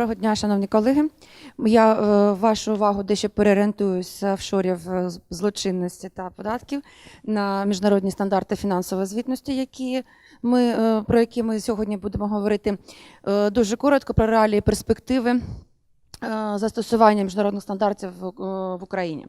Доброго дня, шановні колеги. Я е, вашу увагу дещо переорієнтую з офшорів е, злочинності та податків на міжнародні стандарти фінансової звітності, які ми, е, про які ми сьогодні будемо говорити. Дуже коротко про реалії перспективи застосування міжнародних стандартів в, в Україні.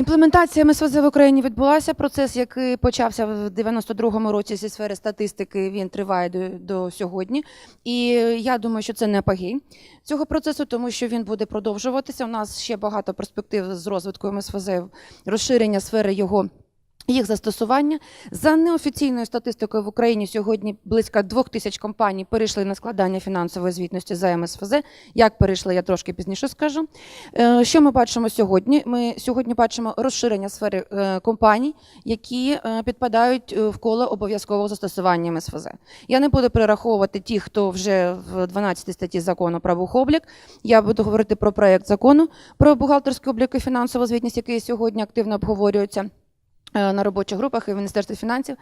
Імплементація МСВЗ в Україні відбулася. Процес, який почався в 92-му році зі сфери статистики, він триває до, до сьогодні. І я думаю, що це не апогей цього процесу, тому що він буде продовжуватися. У нас ще багато перспектив з розвитку МСВЗ, розширення сфери його. Їх застосування за неофіційною статистикою в Україні сьогодні близько двох тисяч компаній перейшли на складання фінансової звітності за МСФЗ. Як перейшли, я трошки пізніше скажу. Е, Що ми бачимо сьогодні? Ми сьогодні бачимо розширення сфери е, компаній, які е, підпадають в коло обов'язкового застосування МСФЗ. Я не буду перераховувати ті, хто вже в 12 статті закону про бухоблік. Я буду говорити про проект закону про бухгалтерський облік і фінансову звітність, який сьогодні активно обговорюється на робочих групах і в Міністерстві фінансів,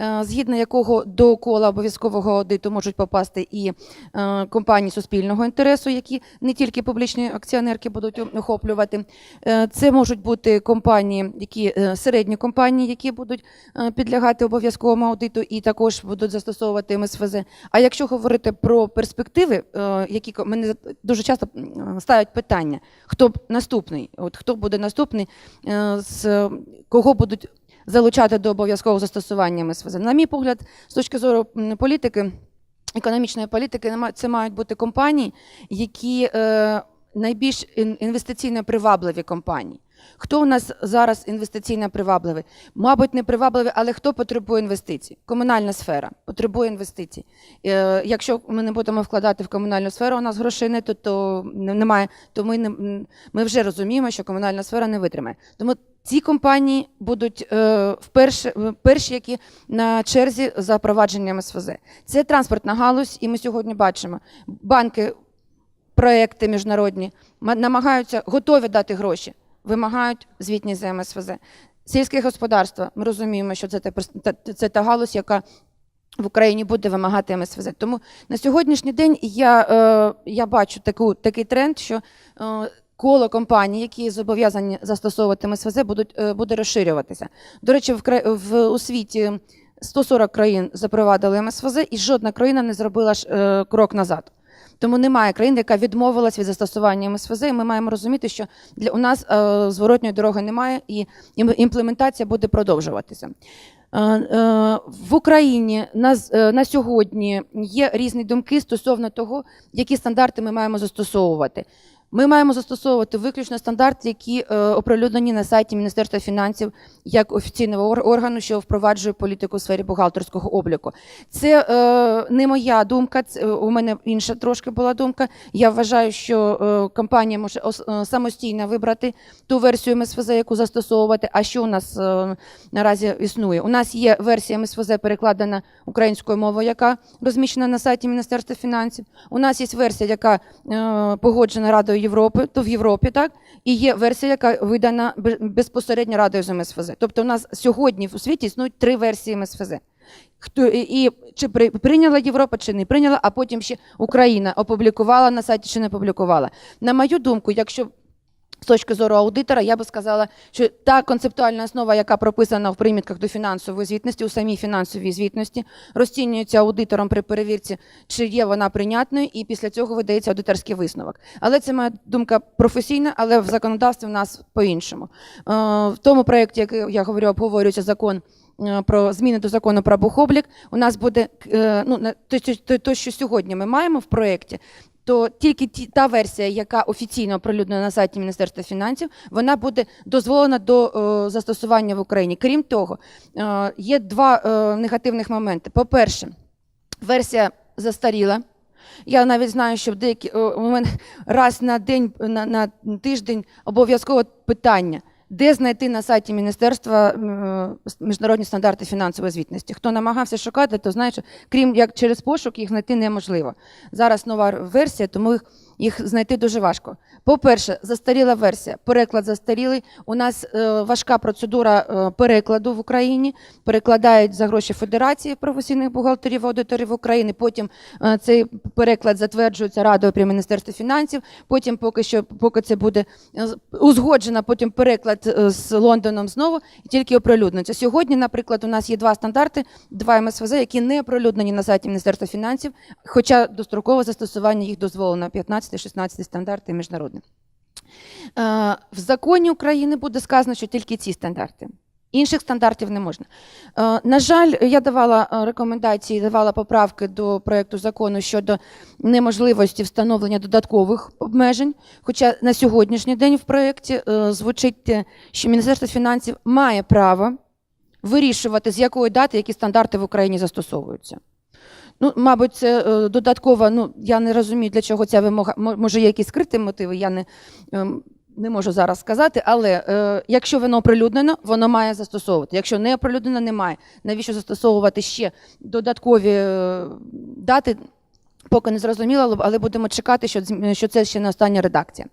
е, згідно якого до кола обов'язкового аудиту можуть попасти і е, компанії суспільного інтересу, які не тільки публічні акціонерки будуть охоплювати. Е, Це можуть бути компанії, які е, середні компанії, які будуть е, підлягати обов'язковому аудиту і також будуть застосовувати МСФЗ. А якщо говорити про перспективи, е, які мене дуже часто ставлять питання, хто наступний, от хто буде наступний, е, з кого будуть залучати до обов'язкового застосування МСФЗ. На мій погляд, з точки зору політики, економічної політики, це мають бути компанії, які е, найбільш інвестиційно привабливі компанії. Хто у нас зараз інвестиційно привабливий? Мабуть, не привабливий, але хто потребує інвестицій? Комунальна сфера потребує інвестицій. Е, якщо ми не будемо вкладати в комунальну сферу, у нас грошей не то, то немає, то ми, не, ми вже розуміємо, що комунальна сфера не витримає. Тому ці компанії будуть е, вперше, е, перші, які на черзі за впровадженням СФЗ. Це транспортна галузь, і ми сьогодні бачимо банки, проекти міжнародні намагаються готові дати гроші, вимагають звітність за МСФЗ. Сільське господарство, ми розуміємо, що це та, це та галузь, яка в Україні буде вимагати МСФЗ. Тому на сьогоднішній день я, е, я бачу таку, такий тренд, що е, коло компаній, які зобов'язані застосовувати МСФЗ, будуть, е, буде розширюватися. До речі, в, в, у світі 140 країн запровадили МСФЗ, і жодна країна не зробила ж, е, крок назад. Тому немає країни, яка відмовилась від застосування МСФЗ. І ми маємо розуміти, що для у нас е, зворотньої дороги немає, і імплементація буде продовжуватися. Е, е, В Україні на, е, на сьогодні є різні думки стосовно того, які стандарти ми маємо застосовувати. Ми маємо застосовувати виключно стандарти, які е, оприлюднені на сайті Міністерства фінансів як офіційного органу, що впроваджує політику у сфері бухгалтерського обліку. Це е, не моя думка, це, е, у мене інша трошки була думка. Я вважаю, що е, компанія може е, самостійно вибрати ту версію МСФЗ, яку застосовувати. А що у нас е, наразі існує? У нас є версія МСФЗ перекладена українською мовою, яка розміщена на сайті Міністерства фінансів. У нас є версія, яка е, погоджена Радою Європи, то в Європі, так і є версія, яка видана безпосередньо Радою з МСФЗ. Тобто, у нас сьогодні у світі існують три версії МСФЗ. Хто і, чи при, прийняла Європа, чи не прийняла, а потім ще Україна опублікувала на сайті, чи не опублікувала. На мою думку, якщо з точки зору аудитора, я би сказала, що та концептуальна основа, яка прописана в примітках до фінансової звітності, у самій фінансовій звітності, розцінюється аудитором при перевірці, чи є вона прийнятною, і після цього видається аудиторський висновок. Але це моя думка професійна, але в законодавстві в нас по-іншому. Е, В тому проєкті, який я говорю, обговорюється закон. е, Про зміни до закону про бухоблік у нас буде е, ну то, що сьогодні ми маємо в проєкті, то тільки ті, та версія, яка офіційно оприлюднена на сайті Міністерства фінансів, вона буде дозволена до е, застосування в Україні. Крім того, е, є два е, негативних моменти. По-перше, версія застаріла. Я навіть знаю, що в деякі е, у мене раз на день на, на тиждень обов'язково питання. Де знайти на сайті Міністерства е, міжнародні стандарти фінансової звітності? Хто намагався шукати, то знає, що крім як через пошук їх знайти неможливо. Зараз нова версія, тому їх їх знайти дуже важко. По-перше, застаріла версія, переклад застарілий. У нас е, важка процедура е, перекладу в Україні. Перекладають за гроші Федерації професійних бухгалтерів, аудиторів України. Потім е, цей переклад затверджується радою при Міністерстві фінансів. Потім, поки що, поки це буде узгоджено, потім переклад з Лондоном знову і тільки оприлюдниться. Сьогодні, наприклад, у нас є два стандарти, два МСВЗ, які не оприлюднені на сайті Міністерства фінансів, хоча дострокове застосування їх дозволено 15-16 стандарти міжнародні. Е, В законі України буде сказано, що тільки ці стандарти. Інших стандартів не можна. Е, На жаль, я давала е, рекомендації, давала поправки до проекту закону щодо неможливості встановлення додаткових обмежень. Хоча на сьогоднішній день в проєкті е, звучить, що Міністерство фінансів має право вирішувати, з якої дати які стандарти в Україні застосовуються. Ну, мабуть, це е, додатково. Ну, я не розумію, для чого ця вимога. Може, є якісь скриті мотиви, я не, ем, не можу зараз сказати. Але е, якщо воно оприлюднено, воно має застосовувати. Якщо не оприлюднено, немає. Навіщо застосовувати ще додаткові е, дати? Поки не зрозуміло, але будемо чекати, що це ще не остання редакція.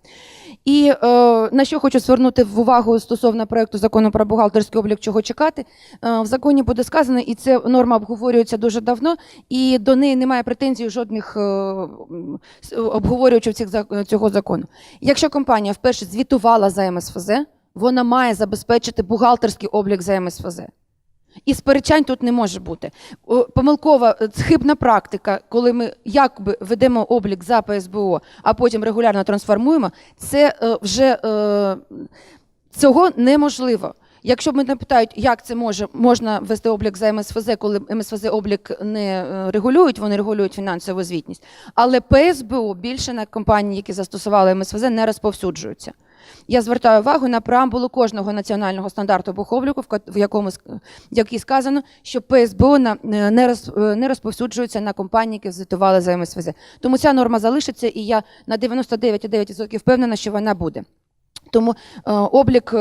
І е, на що хочу звернути в увагу стосовно проекту закону про бухгалтерський облік, чого чекати. Е, в законі буде сказано, і це норма обговорюється дуже давно, і до неї немає претензій жодних е, м, обговорювачів цих, цього закону. Якщо компанія вперше звітувала за МСФЗ, вона має забезпечити бухгалтерський облік за МСФЗ. І сперечань тут не може бути. Помилкова е, хибна практика, коли ми якби ведемо облік за ПСБО, а потім регулярно трансформуємо, це е, вже е, цього неможливо. Якщо мене питають, як це може можна вести облік за МСФЗ, коли МСФЗ облік не регулюють, вони регулюють фінансову звітність. Але ПСБО більше на компанії, які застосували МСФЗ, не розповсюджуються. Я звертаю увагу на преамбулу кожного національного стандарту буховліку, в якому якій сказано, що ПСБО е, е, не розповсюджується на компанії, які звітували за МСВЗ. Тому ця норма залишиться, і я на 99,9% впевнена, що вона буде. Тому е, облік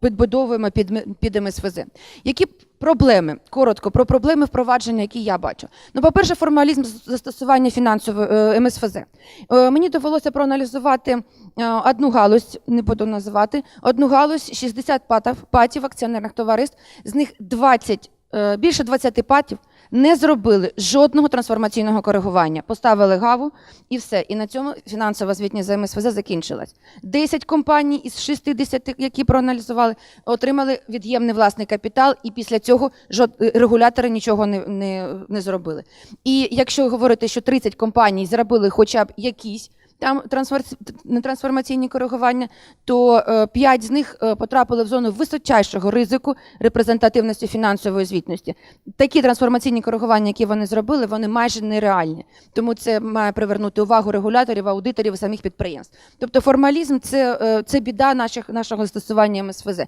підбудовуємо під, під МСФЗ. Які проблеми? Коротко про проблеми впровадження, які я бачу. Ну, по-перше, формалізм застосування фінансової е, МСФЗ. Е, мені довелося проаналізувати е, одну галузь, не буду називати, одну галузь 60 патів, патів акціонерних товариств, з них 20, е, більше 20 патів не зробили жодного трансформаційного коригування. Поставили гаву і все. І на цьому фінансова звітність за МСФЗ закінчилась. 10 компаній із 60, які проаналізували, отримали від'ємний власний капітал, і після цього жод... регулятори нічого не, не, не зробили. І якщо говорити, що 30 компаній зробили хоча б якісь там трансформаційні коригування, то 5 з них е, потрапили в зону височайшого ризику репрезентативності фінансової звітності. Такі трансформаційні коригування, які вони зробили, вони майже нереальні. Тому це має привернути увагу регуляторів, аудиторів і самих підприємств. Тобто формалізм це, е, це біда наших, нашого застосування МСФЗ.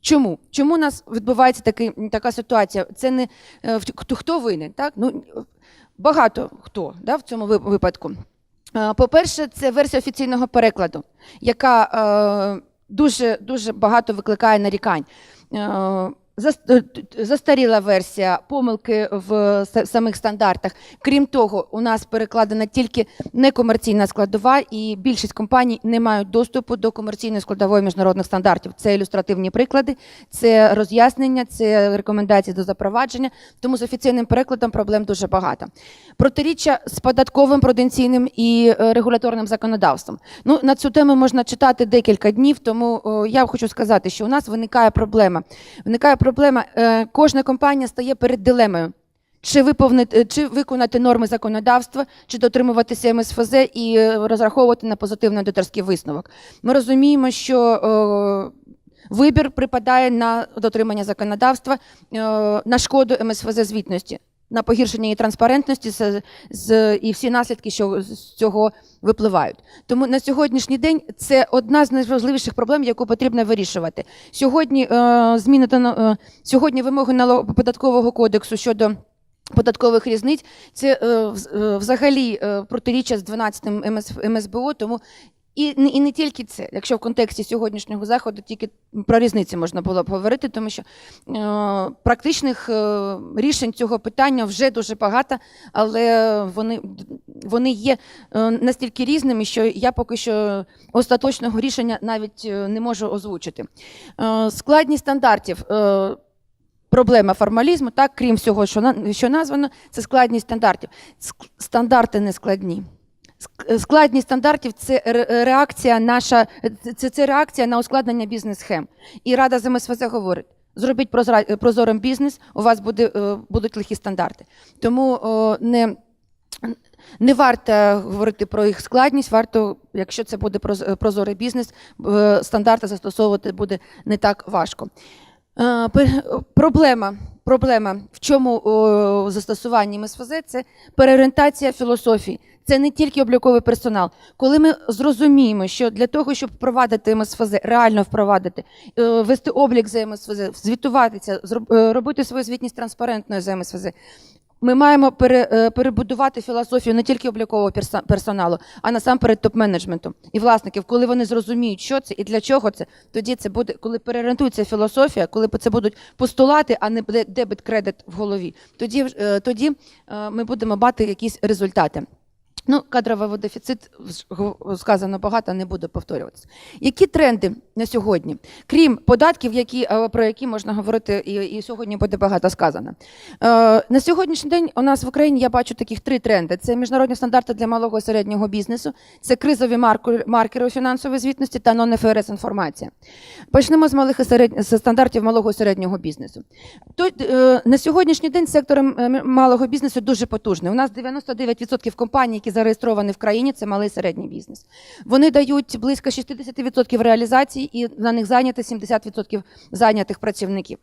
Чому? Чому у нас відбувається такий, така ситуація? Це не е, хто, хто винен, так? Ну, багато хто да, в цьому випадку. Е, По-перше, це версія офіційного перекладу, яка е, дуже, дуже багато викликає нарікань. Е, е, Застаріла версія, помилки в самих стандартах. Крім того, у нас перекладена тільки некомерційна складова, і більшість компаній не мають доступу до комерційної складової міжнародних стандартів. Це ілюстративні приклади, це роз'яснення, це рекомендації до запровадження. Тому з офіційним перекладом проблем дуже багато. Протиріччя з податковим, пруденційним і е, регуляторним законодавством. Ну на цю тему можна читати декілька днів. Тому о, я хочу сказати, що у нас виникає проблема. Виникає проблема. Е, Кожна компанія стає перед дилемою. Чи виповнити, чи виконати норми законодавства, чи дотримуватися МСФЗ і е, розраховувати на позитивний аудиторський висновок. Ми розуміємо, що е, вибір припадає на дотримання законодавства е, на шкоду МСФЗ звітності, на погіршення її транспарентності і всі наслідки, що з цього випливають. Тому на сьогоднішній день це одна з найважливіших проблем, яку потрібно вирішувати. Сьогодні е, зміни до е, сьогодні вимоги податкового кодексу щодо податкових різниць це е, вз- взагалі протиріччя з 12 МС, МСБО, тому І не, і не тільки це, якщо в контексті сьогоднішнього заходу тільки про різниці можна було б говорити, тому що е, практичних е, рішень цього питання вже дуже багато, але вони, вони є е, настільки різними, що я поки що остаточного рішення навіть е, не можу озвучити. Е, складність стандартів. Е, Проблема формалізму, так, крім всього, що, що названо, це складність стандартів. Стандарти не складні. Ск- Складність стандартів це реакція наша, це, це реакція на ускладнення бізнес-схем. І Рада з МСВЗ говорить: зробіть прозорим бізнес, у вас буде, е, будуть лихі стандарти. Тому не, не варто говорити про їх складність, варто, якщо це буде проз- прозорий бізнес, е, стандарти застосовувати буде не так важко. Е, Проблема, проблема в чому застосуванні МСФЗ – це переорієнтація філософії. Це не тільки обліковий персонал. Коли ми зрозуміємо, що для того, щоб впровадити МСФЗ, реально впровадити, е, вести облік за МСФЗ, звітуватися, е, робити свою звітність транспарентною за МСФЗ, ми маємо пере, е, перебудувати філософію не тільки облікового персоналу, а насамперед топ-менеджменту і власників. Коли вони зрозуміють, що це і для чого це, тоді це буде, коли переорієнтується філософія, коли це будуть постулати, а не буде дебет-кредит в голові. Тоді, е, тоді е, ми будемо мати якісь результати. Ну, кадровий дефіцит сказано багато, не буду повторюватися. Які тренди на сьогодні, крім податків, які, е, про які можна говорити, і, і сьогодні буде багато сказано. Е, на сьогоднішній день у нас в Україні я бачу таких три тренди: це міжнародні стандарти для малого і середнього бізнесу, це кризові маркери, у фінансовій звітності та non-FRS інформація. Почнемо з малих і серед... стандартів малого і середнього бізнесу. То, е, на сьогоднішній день сектор е, малого бізнесу дуже потужний. У нас 99% компаній, які зареєстровані в країні, це малий і середній бізнес. Вони дають близько 60% реалізації і на них зайнято 70% зайнятих працівників.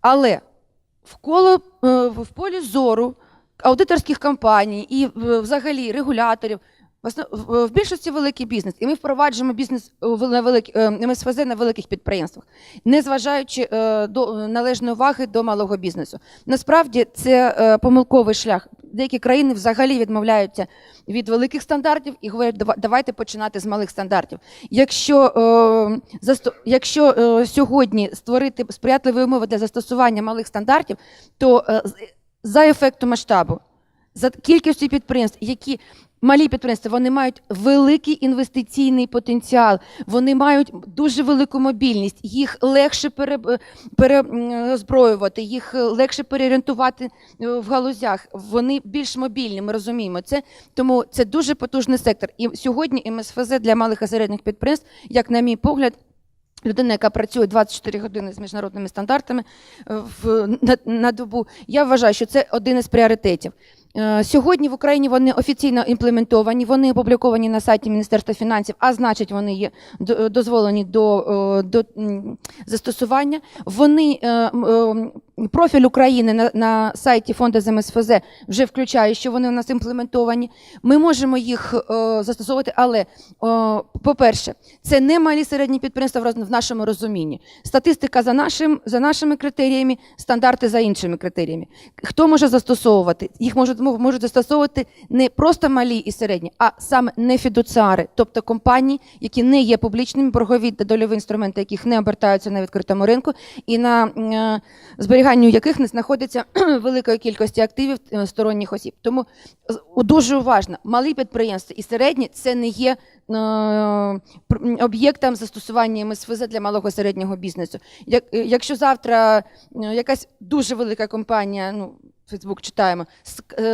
Але в коло е, в полі зору аудиторських компаній і е, взагалі регуляторів. В основ- в- більшості великий бізнес, і ми впроваджуємо бізнес на велик, е, МСФЗ на великих підприємствах, не зважаючи е, до е, належної уваги до малого бізнесу. Насправді це е, помилковий шлях. Деякі країни взагалі відмовляються від великих стандартів і говорять, «Дава- давайте починати з малих стандартів. Якщо, е, якщо е, сьогодні створити сприятливі умови для застосування малих стандартів, то е, за ефектом масштабу, за кількістю підприємств, які малі підприємства, вони мають великий інвестиційний потенціал, вони мають дуже велику мобільність, їх легше перезброювати, їх легше переорієнтувати е, в галузях. Вони більш мобільні, ми розуміємо це. Тому це дуже потужний сектор. І сьогодні МСФЗ для малих і середніх підприємств, як на мій погляд, Людина, яка працює 24 години з міжнародними стандартами е, в, на, на добу, я вважаю, що це один із пріоритетів. Е, Сьогодні в Україні вони офіційно імплементовані, вони опубліковані на сайті Міністерства фінансів, а значить, вони є до- дозволені до, е, до застосування. Вони е, профіль України на, на сайті фонду з МСФЗ вже включає, що вони у нас імплементовані. Ми можемо їх е, застосовувати, але, о, по-перше, це не малі середні підприємства в нашому розумінні. Статистика за, нашим, за нашими критеріями, стандарти за іншими критеріями. Хто може застосовувати? Їх можуть, можуть застосовувати не просто малі і середні, а саме не фідуціари, тобто компанії, які не є публічними, боргові та дольові інструменти, яких не обертаються на відкритому ринку, і на е, зберіганню яких не знаходиться великої кількості активів е, сторонніх осіб. Тому дуже уважно, малі підприємства і середні це не є е, об'єктом застосування МСФЗ для малого і середнього бізнесу. Е, якщо завтра якась дуже велика компанія, ну Фейсбук читаємо,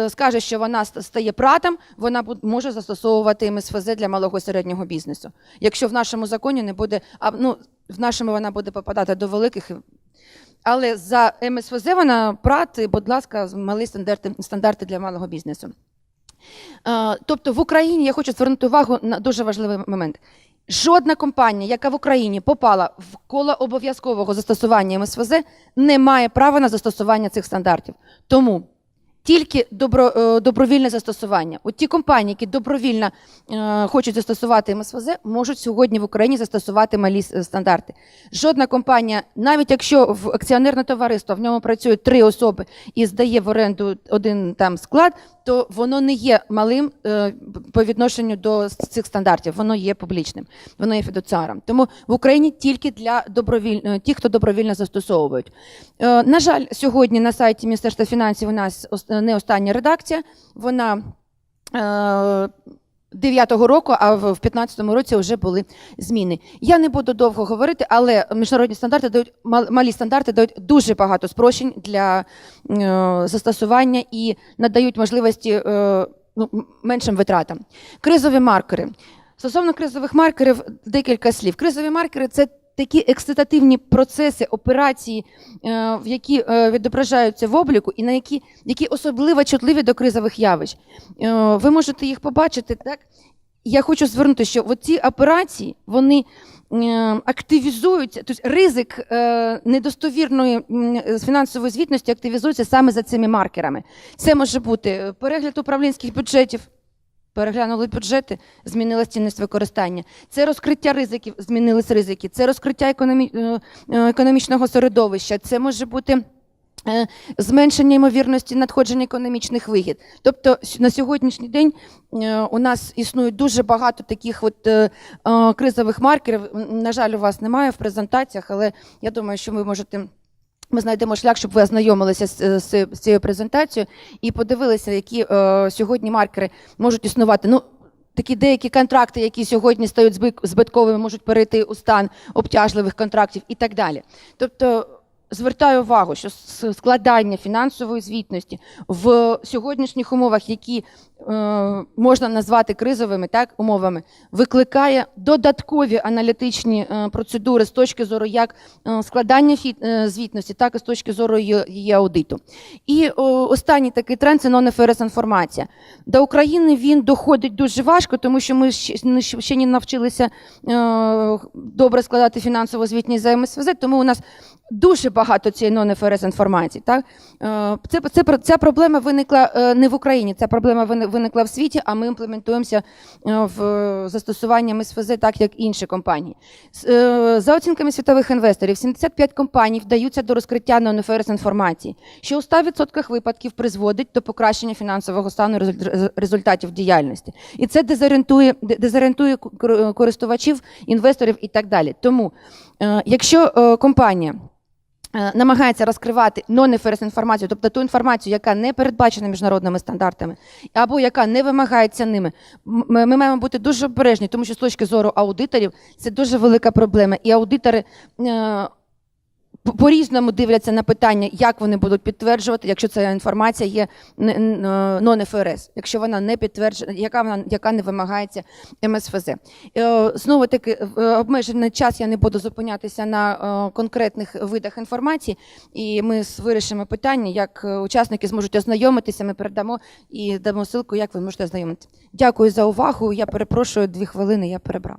скаже, що вона стає пратом, вона може застосовувати МСФЗ для малого і середнього бізнесу. Якщо в нашому законі не буде, а ну в нашому вона буде попадати до великих. Але за МСФЗ вона прати, будь ласка, мали стандарти, стандарти для малого бізнесу. Тобто в Україні я хочу звернути увагу на дуже важливий момент. Жодна компанія, яка в Україні попала в коло обов'язкового застосування МСФЗ, не має права на застосування цих стандартів. Тому тільки добро, е, добровільне застосування. От ті компанії, які добровільно е, хочуть застосувати МСФЗ, можуть сьогодні в Україні застосувати малі стандарти. Жодна компанія, навіть якщо в акціонерне товариство в ньому працюють три особи і здає в оренду один там склад, то воно не є малим е, по відношенню до цих стандартів. Воно є публічним, воно є фідуціаром. Тому в Україні тільки для добровільно ті, хто добровільно застосовують. Е, На жаль, сьогодні на сайті Міністерства фінансів у нас не остання редакція. Вона е, 9-го року, а в 15-му році вже були зміни. Я не буду довго говорити, але міжнародні стандарти дають мал- малі стандарти дають дуже багато спрощень для е, застосування і надають можливості е, ну, меншим витратам. Кризові маркери. Стосовно кризових маркерів, декілька слів. Кризові маркери це такі ексцитативні процеси, операції, е, в які е, відображаються в обліку, і на які, які особливо чутливі до кризових явищ. Е, Ви можете їх побачити, так? Я хочу звернути, що ці операції вони активізуються, тобто ризик недостовірної фінансової звітності активізується саме за цими маркерами. Це може бути перегляд управлінських бюджетів. Переглянули бюджети, змінилась цінність використання. Це розкриття ризиків, змінились ризики. Це розкриття економі... е, е, економічного середовища. Це може бути е, зменшення ймовірності надходження економічних вигід. Тобто на сьогоднішній день у нас існує дуже багато таких от кризових маркерів. На жаль, у вас немає в презентаціях, але я думаю, що ви можете. Ми знайдемо шлях, щоб ви ознайомилися з, з цією презентацією і подивилися, які е, сьогодні маркери можуть існувати. Ну, такі деякі контракти, які сьогодні стають збитковими, можуть перейти у стан обтяжливих контрактів і так далі. Тобто звертаю увагу, що складання фінансової звітності в сьогоднішніх умовах, які е, можна назвати кризовими так, умовами, викликає додаткові аналітичні е, процедури з точки зору як е, складання фі- е, звітності, так і з точки зору її, аудиту. І о, останній такий тренд це non-FRS інформація. До України він доходить дуже важко, тому що ми ще, ще не навчилися е, добре складати фінансову звітність за МСВЗ, тому у нас дуже багато цієї non-FRS інформації. Так? Е, Це, це, ця проблема виникла е, не в Україні, ця проблема виникла в світі, а ми імплементуємося е, в застосуванням СФЗ так, як інші компанії. За оцінками світових інвесторів, 75 компаній вдаються до розкриття non-FRS інформації, що у 100% випадків призводить до покращення фінансового стану результатів діяльності. І це дезорієнтує, дезорієнтує користувачів, інвесторів і так далі. Тому, якщо компанія намагається розкривати non-FRS інформацію, тобто ту інформацію, яка не передбачена міжнародними стандартами, або яка не вимагається ними, ми ми маємо бути дуже обережні, тому що з точки зору аудиторів це дуже велика проблема. І аудитори е, по- по-різному дивляться на питання, як вони будуть підтверджувати, якщо ця інформація є не- н- е, якщо вона не підтверджена, яка вона яка не вимагається МСФЗ. Е, Знову таки, е, обмежений час я не буду зупинятися на конкретних видах інформації, і ми вирішимо питання, як учасники зможуть ознайомитися. Ми передамо і дамо ссылку, як ви можете ознайомитися. Дякую за увагу. Я перепрошую дві хвилини. Я перебрав.